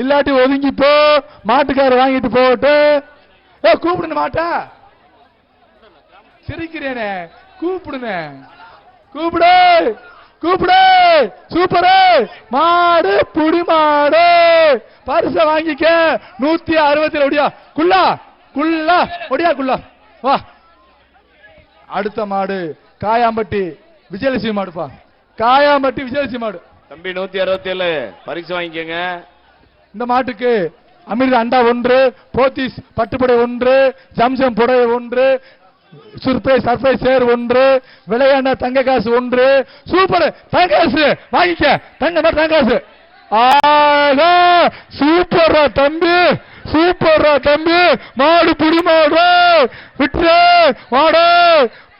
இல்லாட்டி ஒதுங்கி போ மாட்டுக்காரர் வாங்கிட்டு போட்டு ஏ கூப்பிடுன மாட்டா? சிரிக்கிறேனே கூப்பிடுனே. கூப்பிடு கூப்பிடு சூப்பரு. மாடு புடி மாடு. பரிச வாங்கிக்க நூத்தி அறுபத்தி ஒடியா. குள்ளா குள்ளா ஒடியா குள்ளா வா. அடுத்த மாடு காயாம்பட்டி விஜயலட்சுமி மாடுப்பா. காயாம்பட்டி விஜயலட்சுமி மாடு. தம்பி நூத்தி அறுபத்தி ஏழு பரிசு வாங்கிக்கோங்க. இந்த மாட்டுக்கு அமிர்த அண்டா ஒன்று போத்தீஸ் பட்டுப்படை ஒன்று ஜம்சம் புடவை ஒன்று சர்ப்ரைஸ் சர்ப்ரைஸ் சேர் ஒன்று விளையாண்ட தங்க காசு ஒன்று. சூப்பர். தங்க காசு. வாங்கிக்க. தங்க மாதிரி தங்க காசு. ஆகா சூப்பரா தம்பி. சூப்பரா தம்பி. மாடு புடி மாடு. விட்டு மாடு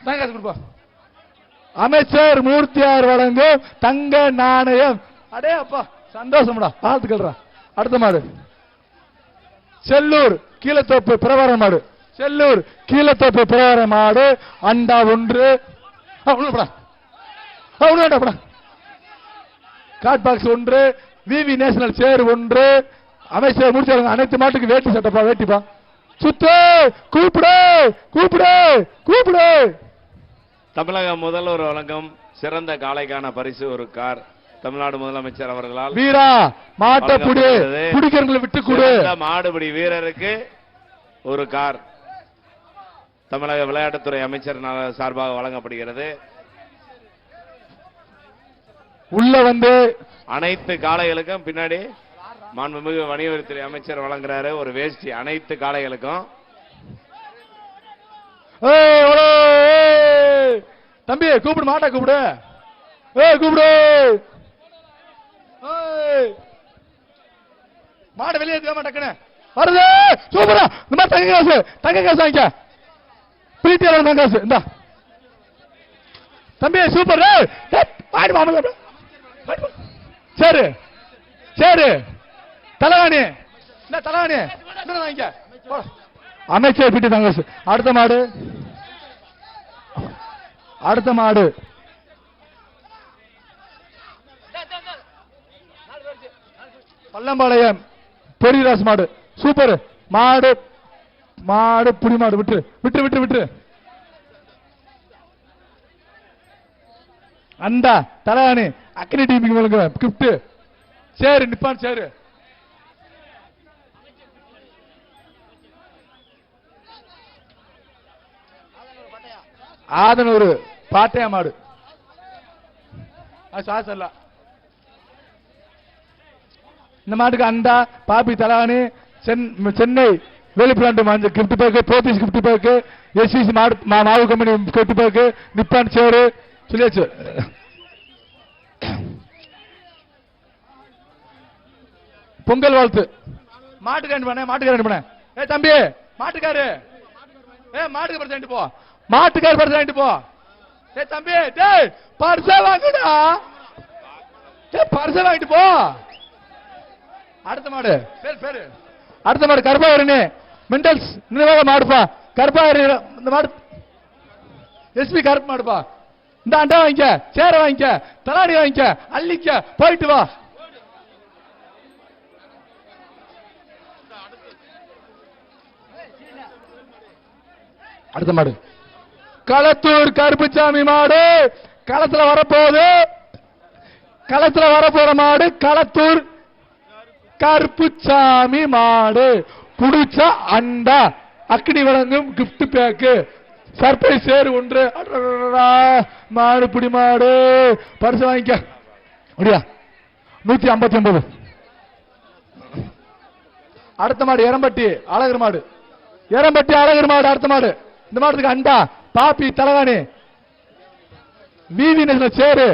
தங்க காசு கொடுப்பா. அமைச்சர் மூர்த்தியார் வழங்கும் தங்க நாணயம். அடே அப்பா சந்தோஷம்டா. வாழ்த்துக்கள்டா. அடுத்த மாடு. செல்லூர் கீழத்தோப்பு பிரவாரம் மாடு. செல்லூர் கீழத்தோப்பு பிரகார மாடு. அண்டா ஒன்று. காட் பாக்ஸ் ஒன்று விவி நேஷனல் சேர் ஒன்று. அமைச்சர் முடிச்சாங்க அனைத்து மாட்டுக்கு வேட்டி சட்டப்பா வேட்டிப்பா. சுத்து கூப்பிடு கூப்பிடு கூப்பிடு. தமிழக முதல்வர் வழங்கும் சிறந்த காளைக்கான பரிசு ஒரு கார். தமிழ்நாடு முதலமைச்சர் அவர்களால் வீரா மாட்டை புடி. வழங்கப்படுகிறது. குடிக்கிறவங்களை விட்டு கொடு. மாடுபிடி வீரருக்கு ஒரு கார். தமிழக விளையாட்டுத்துறை அமைச்சர் சார்பாக வழங்கப்படுகிறது. உள்ள வந்து அனைத்து காளைகளுக்கும் பின்னாடி மாண்புமிகு வணிகவரித்துறை அமைச்சர் வழங்குறாரு. ஒரு வேஷ்டி. அனைத்து காளைகளுக்கும். தம்பி கூப்பிடு மாட்டா கூப்பிடு. கூப்பிடு. மாடு வெளியே எடுக்க வருது! சூப்பரா! இந்த மாதிரி தங்க காசு தங்க காசு வாங்கிக்க. பிரீத்தியா தங்க காசு இந்தா. தம்பி சூப்பர். ஏய், மாமல சரி சரி. தலைவாணி என்ன தலைவாணி என்ன வாங்கிக்க. அமைச்சர் பிடி தங்க காசு. அடுத்த மாடு. அடுத்த மாடு. பள்ளம்பாளையம் பெரியராஸ் மாடு. சூப்பர். மாடு மாடு புடி மாடு. விட்டு விட்டு விட்டு விட்டு அந்த தலைவாணி அக்னி டீமுக்கு வழங்க கிஃப்ட் சரி நிப்பான் சரி. ஆதனூர் பாட்டையா மாடு. அது இந்த மாட்டுக்கு அண்டா பாப்பி தலானி சென்- சென்னை வெளிப்பிளாண்டு மாஞ்ச gift pack Pothys gift pack SCC மாடு மா- மாவு company gift pack Nippon chair சொல்லியாச்சு. பொங்கல் வாழ்த்து. மாட்டுக்காரன் பண்ண மாட்டுக்காரன் பண்ண ஏ தம்பி மாட்டுக்காரு. ஏ மாட்டுக்கு பரிசு வாங்கிட்டு போ. மாட்டுக்காரு பரிசு வாங்கிட்டு போ. ஏ தம்பி டேய் பரிச வாங்குடா. ஏ பரிச வாங்கிட்டு போ. அடுத்த மாடு. பேரு பேரு அடுத்த மாடு கருப்பாவரணி மிண்டல்ஸ் நிர்வாக மாடுப்பா. கருப்பாவரணி இந்த மாடு. எஸ்பி கருப்பு மாடுப்பா. இந்த அண்டா வாங்கிக்க சேர வாங்கிக்க தலாடி வாங்கிக்க அள்ளிக்க போயிட்டு வா. அடுத்த மாடு. களத்தூர் கருப்புச்சாமி மாடு. களத்துல வரப்போகுது. களத்துல வரப்போற மாடு களத்தூர் கருப்புச்சாமி மாடு. குடிச்சா அண்டா அக்னி வழங்கும் கிஃப்ட் பேக்கு சர்ப்ரைஸ் சேர் ஒன்று. மாடு புடி மாடு பரிசு வாங்கிக்க முடியா நூத்தி ஐம்பத்தி ஒன்பது அடுத்த மாடு எரம்பட்டி அழகர் மாடு எரம்பட்டி அழகர் மாடு அடுத்த மாடு இந்த மாட்டுக்கு அண்டா பாப்பி தலகாணி விவி சேரு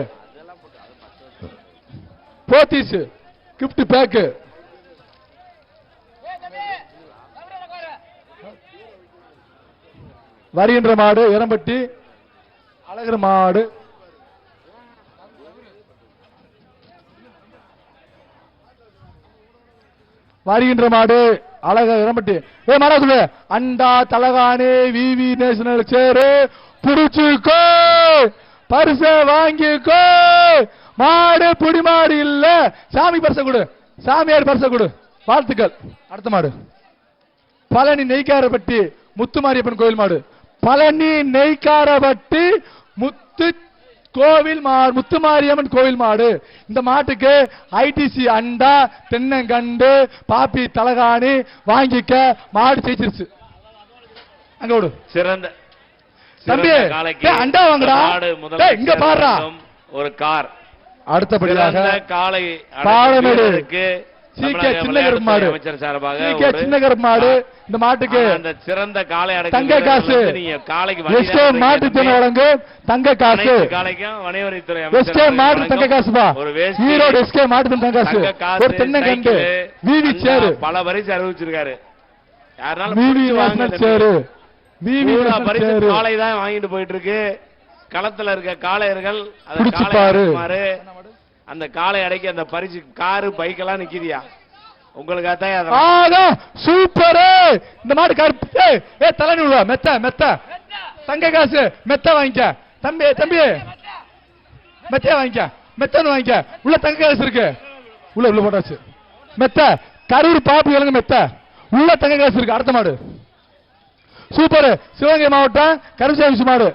போத்தீஸ் கிஃப்ட் பேக்கு வருகின்ற மாடு இரம்பட்டி அழகர் மாடு. வருகின்ற மாடு அழக இரம்பட்டி ஏ மாடா சொல்லு. அண்டா தலகாணி விவி நேஷனல் சேரு. புடிச்சுக்கோ பரிச வாங்கிக்கோ மாடு புடி மாடு இல்ல. சாமி பரிச கொடு. சாமியார் பரிச கொடு. வாழ்த்துக்கள். அடுத்த மாடு. பழனி நெய்க்காரப்பட்டி முத்துமாரியப்பன் கோயில் மாடு. பழனி நெய்க்காரப்பட்டி முத்து கோவில் முத்துமாரியம்மன் கோவில் மாடு இந்த மாட்டுக்கு ஐடிசி அண்டா தென்னங்கண்டு பாப்பி தலகாணி வாங்கிக்க மாடு ஜெயிச்சிருச்சு அங்க விடு சிறந்த தம்பி, அண்டா வாங்குடா. இங்க. வழங்கும் ஒரு கார் அடுத்தபடியாக காளை பாலமேடு. மாடு. அமைச்சர் சார்பாக இந்த மாட்டுக்கு அந்த சிறந்த காளை தங்க காசு. காளைக்கு தான். வழங்கும் தங்க காசு. காளைக்கும் வணிகவரித்துறை எஸ்கே மாட்டு தங்க ஈரோடு எஸ்கே மாட்டு தங்க காசு. ஒரு தென்னங்கண்டு விவி சேரு. பல பரிசு அறிவிச்சிருக்காரு. யாருனாலும் விவி பிடிச்சு வாங்க நேஷனல் தம்பி. சேரு. விவி பரிசு காளை தான் வாங்கிட்டு போயிட்டு இருக்கு. களத்துல இருக்க காளையர்கள் புடிச்சு காளை அந்த காளை அடைக்க அந்த பரிசு காரு பைக் எல்லாம் நிக்கிதியா? உங்களுக்கு அதான் ஆகா சூப்பர்! இந்த மாடு கருப்பு ஏ ஏய் தலை விடுவா மெத்த மெத்த. தங்க காசு மெத்த வாங்கிக்க. தம்பி தம்பி. மெத்தைய வாங்கிக்க. மெத்தன்னு வாங்கிக்க. உள்ள தங்க காசு இருக்கு. உள்ள உள்ள போட்டாச்சு. மெத்த. கரூர் பாப்பு கிழங்கு மெத்த. உள்ள தங்க காசு இருக்கு. அடுத்த மாடு. சூப்பர். சிவகங்கை மாவட்டம் கருசாமி மாடு.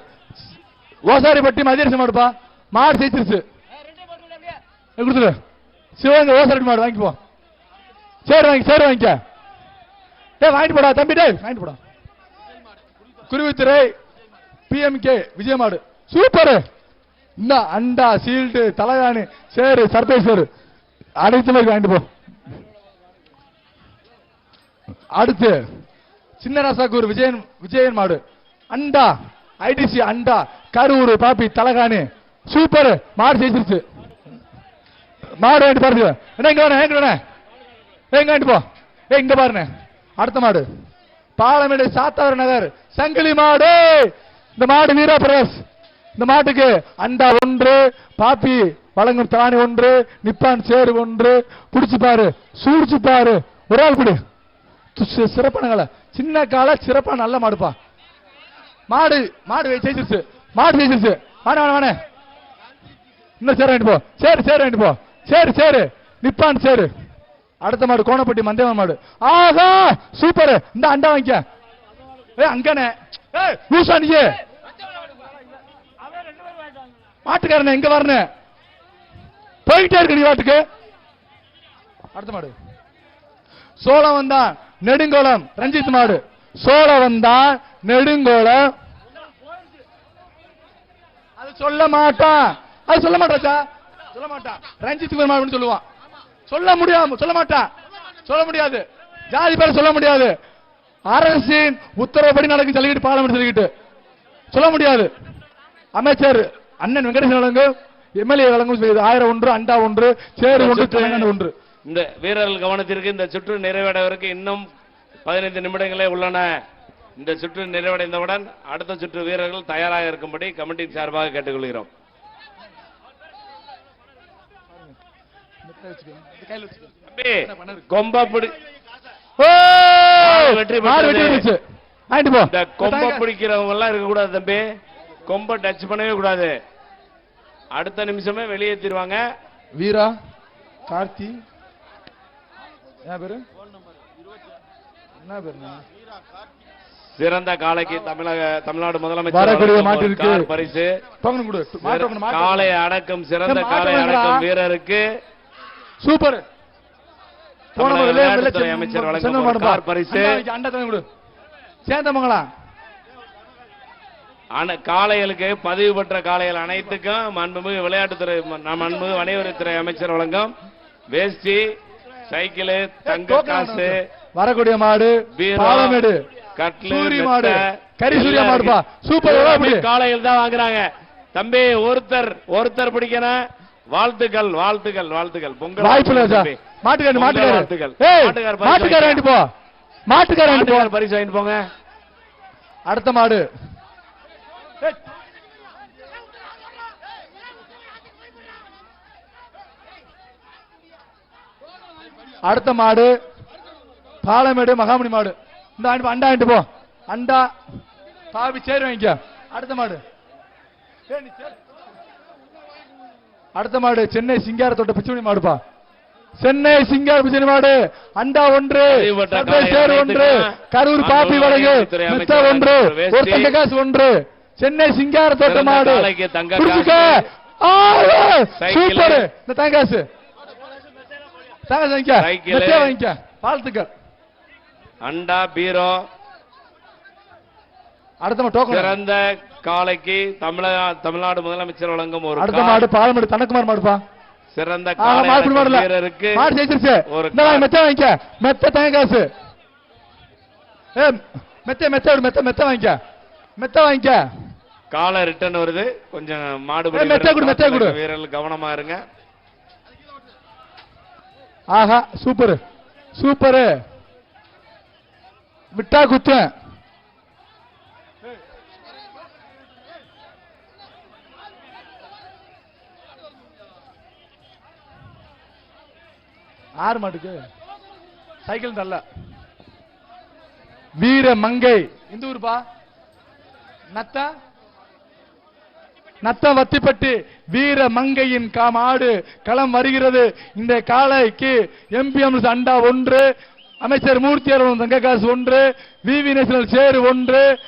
ஓசாரிப்பட்டி மதியரசு மாடுப்பா. மாடு ஜெயிச்சிருச்சு கொடுத்துரு. சிவகங்கை ஓசரடி மாடு வாங்கிப்போ சரி வாங்கி சேர் வாங்கிக்க. டேய் வாங்கிட்டு போடா தம்பி டேய் வாங்கிட்டு போடா. குருவித்துறை பிஎம்கே விஜயமாடு சூப்பர். இன்னும் அண்டா சீல்டு தலைகாணி சேரு சர்ப்ரைஸ் சரி. அனைத்து மாதிரி வாங்கிட்டு போ. அடுத்து சின்ன ராசாக்கூர் விஜயன் விஜயன் மாடு. அண்டா ஐடிசி அண்டா கரூர் பாப்பி தலகாணி சூப்பர். மாடு ஜெயிச்சிருச்சு. மாடு வாங்கிட்டு பாருங்க என்ன இங்க வேணே எங்க வேணே எங்க வாங்கிட்டு போ. ஏ இங்க பாருங்க அடுத்த மாடு. பாலமேடு சாத்தாவர நகர் சங்கிலி மாடு. இந்த மாடு வீரா பிரகாஷ் இந்த மாட்டுக்கு அண்டா ஒன்று பாப்பி வழங்கும் தானி ஒன்று நிப்பான் சேரு ஒன்று. புடிச்சு பாரு சூடிச்சு பாரு. ஒரு ஆள் குடி சிறப்பான சின்ன காலை சிறப்பா நல்ல மாடுப்பா. மாடு மாடு ஜெயிச்சிருச்சு. மாடு ஜெயிச்சிருச்சு. வாணே வாணே வாணே இன்னும் சேர வாங்கிட்டு போ. சரி சரி வாங்கிட்டு போ. சரி சரி. நிப்பான் சரி. அடுத்த மாடு கோணப்பட்டி மந்தேவன் மாடு. ஆஹா சூப்பர் இந்த அண்டா வாங்கிக்க. ஏ அங்கனே. ஏய் லூசா நீ மாட்டுக்காரனே எங்க வரனே போயிட்டே இருக்கு நீ வாட்டுக்கு அடுத்த மாடு. சோளம் வந்தா நெடுங்கோலம் ரஞ்சித் மாடு. சோளம் வந்தா நெடுங்கோலம் அது சொல்ல மாட்டான். அது சொல்ல மாட்டாச்சா சொல்ல மாட்டான் ரஞ்சித் மாடுன்னு சொல்லுவான் சொல்ல முடியாம சொல்ல மாட்டான் சொல்ல முடியாது. ஜாதி பேர் சொல்ல முடியாது. அரசின் உத்தரவுப்படி நடக்கும் ஜல்லிக்கட்டு பார்லமெண்ட் ஜல்லிக்கட்டு சொல்ல முடியாது. அமைச்சர் அண்ணன் வெங்கடேசன் வழங்கும் எம்எல்ஏ வழங்கும் செய்து ஆயிரம் ஒன்று அண்டா ஒன்று சேரு ஒன்று தெலுங்கானா ஒன்று. இந்த வீரர்கள் கவனத்திற்கு இந்த சுற்று நிறைவடைவதற்கு இன்னும் பதினைந்து நிமிடங்களே உள்ளன. இந்த சுற்று நிறைவடைந்தவுடன் அடுத்த சுற்று வீரர்கள் தயாராக இருக்கும்படி கமிட்டியின் சார்பாக கேட்டுக்கொள்கிறோம் தம்பி, கொம்ப பிடி ஓ! வெற்றி மாடு பெற்றது. வெற்றி பெற்றுச்சு. வாங்கிட்டு போ. இந்த கொம்ப பிடிக்கிறவங்க எல்லாம் இருக்க கூடாது தம்பி. கொம்ப டச் பண்ணவே கூடாது. அடுத்த நிமிஷமே வெளியேற்றிடுவாங்க வீரா கார்த்தி. என்ன பேரு? என்ன பேரு? சிறந்த காளைக்கு தமிழக தமிழ்நாடு முதலமைச்சர் பரிசு. டோக்கன். அடக்கம் சிறந்த மாட்டு அடக்கம். வீரருக்கு. சூப்பர். அமைச்சர் வழங்கும் பரிசு. காளைகளுக்கு பதிவு பெற்ற காளைகள் அனைத்துக்கும் மாண்புமிகு விளையாட்டுத்துறை ம- மாண்புமிகு வணிகத்துறை அமைச்சர் வழங்கும் வேஷ்டி சைக்கிள் தங்க காசு வரக்கூடிய மாடு பாலமேடு கட்லு சூரி மெத்தை, மாடு கரி சூரிய எல்லாம் மாடுப்பா. சூப்பர் காளைகள் தான் வாங்குறாங்க. தம்பி ஒருத்தர் ஒருத்தர் பிடிக்கணும். வாழ்த்துக்கள் வாழ்த்துக்கள் வாழ்த்துக்கள் பொங்கல் வாய்ப்பு சார். மாட்டுக்காரு மாட்டுக்காரு வாழ்த்துக்கள் மாட்டுக்கார் வாங்கிட்டு போ. மாட்டுக்கார வாங்கிட்டு பரிசு வாங்கிட்டு போங்க. அடுத்த மாடு. அடுத்த மாடு. பாலமேடு மகாமணி மாடு. இந்த ஆண்டு அண்டா வாங்கிட்டு போ. அண்டா பாவி சேரு வாங்கிக்க. அடுத்த மாடு. நீ சேரு. அடுத்த மாடு சென்னை சிங்காரத்தோட்ட பிச்சுமணி மாடுப்பா சென்னை சிங்கார் பிசினி மாடு. அண்டா ஒன்று சேர் ஒன்று. கரூர் பாப்பி துறை மித்த ஒன்று. ஒரு தங்க காசு ஒன்று. சென்னை சிங்கார தோட்ட மாடு. தங்க. சூப்பர். இந்த தங்க காசு. தங்க வாங்கிக்க. சைக்கிளு. மெத்தையா வாங்கிக்க. வாழ்த்துக்கள். அண்டா பீரோ. அடுத்த டோக்கன். காளைக்கு தமிழக தமிழ்நாடு முதலமைச்சர் வழங்கும் ஒரு அடுத்த. மாடு பாலமேடு தனக்குமார் மாடுப்பா. சிறந்த வீரருக்கு மாடு ஜெயிச்சிருச்சு. ஒரு. மெத்த வாங்கிக்க. மெத்த தங்க காசு. மெத்த மெத்த மெத்த மெத்த வாங்கிக்க. மெத்த வாங்கிக்க. காலை ரிட்டர்ன் வருது. கொஞ்சம் மாடு மெத்தை கொடு, மெத்தை கொடு. வீரர்கள் கவனமா இருங்க. ஆஹா சூப்பர். சூப்பர். விட்டா குத்தேன் ஆறு மாட்டுக்கு. சைக்கிள் தரல. வீர மங்கை. இந்த ஊருப்பா? நத்தா? நத்த வத்திப்பட்டி. வீர மங்கையின் கா மாடு. களம் வருகிறது. இந்த காளைக்கு எம்பிஎம் அண்டா ஒன்று. அமைச்சர் மூர்த்தி அருண் தங்க காசு ஒன்று விவி நேஷனல் சேரு ஒன்று.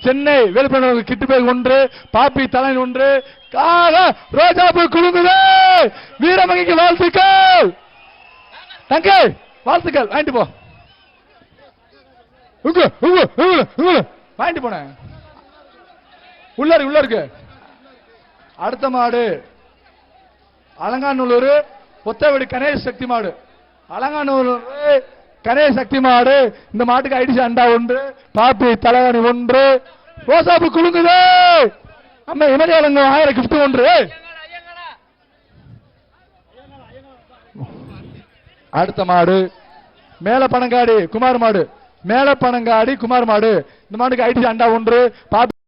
சென்னை வேலுப்பணம் கிட்டுபேக் ஒன்று. பாப்பி தலைன் ஒன்று. கால ரோஜாபு குழுங்குது வீரமங்கைக்கு வாழ்த்துக்கள். தங்க வாழ்த்துக்கள் வாங்கிட்டு போ. உங்க வாங்கிட்டு போனேன். உள்ள இருக்கு உள்ள இருக்கு. அடுத்த மாடு அலங்காநல்லூர் பொத்தவெடி கணேஷ் சக்தி மாடு. அலங்காநல்லூர் கணேஷ் சக்தி மாடு. இந்த மாட்டுக்கு ஐடிசி அண்டா ஒன்று பாப்பி தலைவணி ஒன்று. ரோசாப்பு குலுங்குது. அம்மா இமதியாளங்க ஆயிரம் கிஃப்ட் ஒன்று. அடுத்த மாடு. மேல பனங்காடி குமார் மாடு. மேல பனங்காடி குமார் மாடு. இந்த மாடுக்கு ஐடி அண்டா ஒன்று. பாப்பி